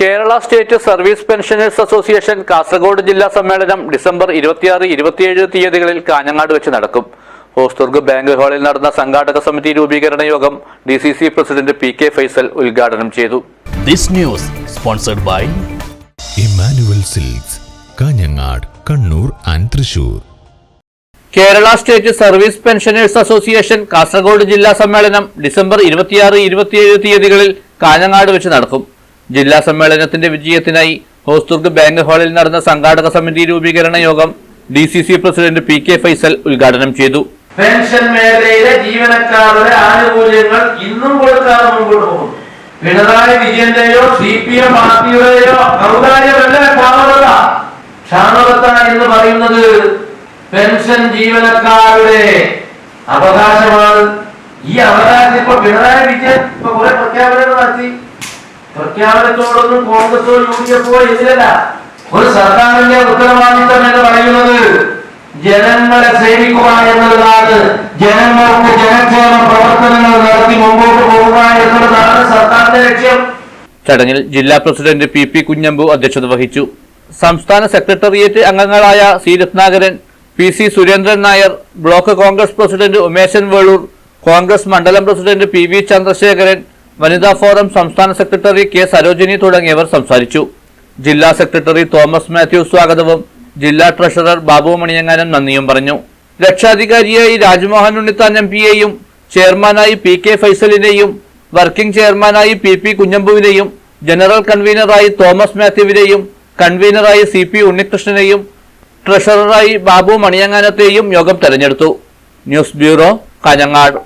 Kerala state service pensioners association Kasaragod ജില്ലാ സമ്മേളനം December ഇരുപത്തിയാറ് ഇരുപത്തിയേഴ് തീയതികളിൽ കാഞ്ഞങ്ങാട് വെച്ച് നടക്കും. ഹോസ്ദുർഗ് ബാങ്ക് ഹാളിൽ നടന്ന സംഘാടക സമിതി രൂപീകരണ യോഗം D C C president P K Faisal ഉദ്ഘാടനം ചെയ്തു. This news sponsored by Emmanuel silks Kanhangad Kannur and Thrissur. Kerala state service pensioners association Kasaragod ജില്ലാ സമ്മേളനം ഡിസംബർ ഇരുപത്തിയാറ് ഇരുപത്തിയേഴ് തീയതികളിൽ കാഞ്ഞങ്ങാട് വെച്ച് നടക്കും. ജില്ലാ സമ്മേളനത്തിന്റെ വിജയത്തിനായി ഹോസ്ദുർഗ് ബാങ്ക് ഹാളിൽ നടന്ന സംഘാടക സമിതി രൂപീകരണ യോഗം D C C president P K Faisal ഉദ്ഘാടനം ചെയ്തു. പെൻഷൻ മേഖലയിലെ ജീവനക്കാരുടെ ആനുകൂല്യങ്ങൾ ഇന്നും കൊടുക്കാതെ മുമ്പോട്ട് പോകും പിണറായി വിജയന്റെയോ സി പി എം പാർട്ടിയുടെയോ എന്ന് പറയുന്നത് പെൻഷൻ ജീവനക്കാരുടെ അവകാശമാണ്. ഈ അവകാശം ഇപ്പൊ പിണറായി വിജയൻ ഇപ്പൊ കുറെ പ്രഖ്യാപനങ്ങൾ നടത്തി പ്രഖ്യാപനത്തോടൊന്നും കോൺഗ്രസോ യു ഡി എഫോ എതിരല്ല ഒരു സർക്കാരിന്റെ ഉത്തരവാദിത്തം എന്ന് പറയുന്നത് ജനങ്ങളെ സേവിക്കുക എന്നുള്ളതാണ്. ജനങ്ങൾക്ക് ജനക്ഷേമ പ്രവർത്തനങ്ങൾ നടത്തി മുമ്പോട്ട് പോകുക എന്നുള്ളതാണ് സർക്കാരിന്റെ ലക്ഷ്യം. ചടങ്ങിൽ ജില്ലാ പ്രസിഡന്റ് പി പി കുഞ്ഞമ്പു അധ്യക്ഷത വഹിച്ചു. സംസ്ഥാന സെക്രട്ടേറിയറ്റ് അംഗങ്ങളായ C Ratnakaran P C Surendran Nair block Congress president Umeshan Velur Congress മണ്ഡലം പ്രസിഡന്റ് പി വി ചന്ദ്രശേഖരൻ വനിതാ ഫോറം സംസ്ഥാന സെക്രട്ടറി കെ സരോജിനി തുടങ്ങിയവർ സംസാരിച്ചു. ജില്ലാ സെക്രട്ടറി തോമസ് മാത്യു സ്വാഗതവും. ജില്ലാ ട്രഷറർ ബാബു മണിയങ്ങാനും നന്ദിയും പറഞ്ഞു. രക്ഷാധികാരിയായി രാജ്മോഹൻ ഉണ്ണിത്താൻ എം പിയെയും ചെയർമാനായി പി കെ ഫൈസലിനെയും വർക്കിംഗ് ചെയർമാനായി പി പി കുഞ്ഞമ്പുവിനെയും ജനറൽ കൺവീനറായി തോമസ് മാത്യുവിനെയും കൺവീനറായി സി പി ഉണ്ണികൃഷ്ണനെയും ട്രഷററായി ബാബു മണിയങ്ങാനത്തെയും യോഗം തെരഞ്ഞെടുത്തു. News bureau Kanhangad.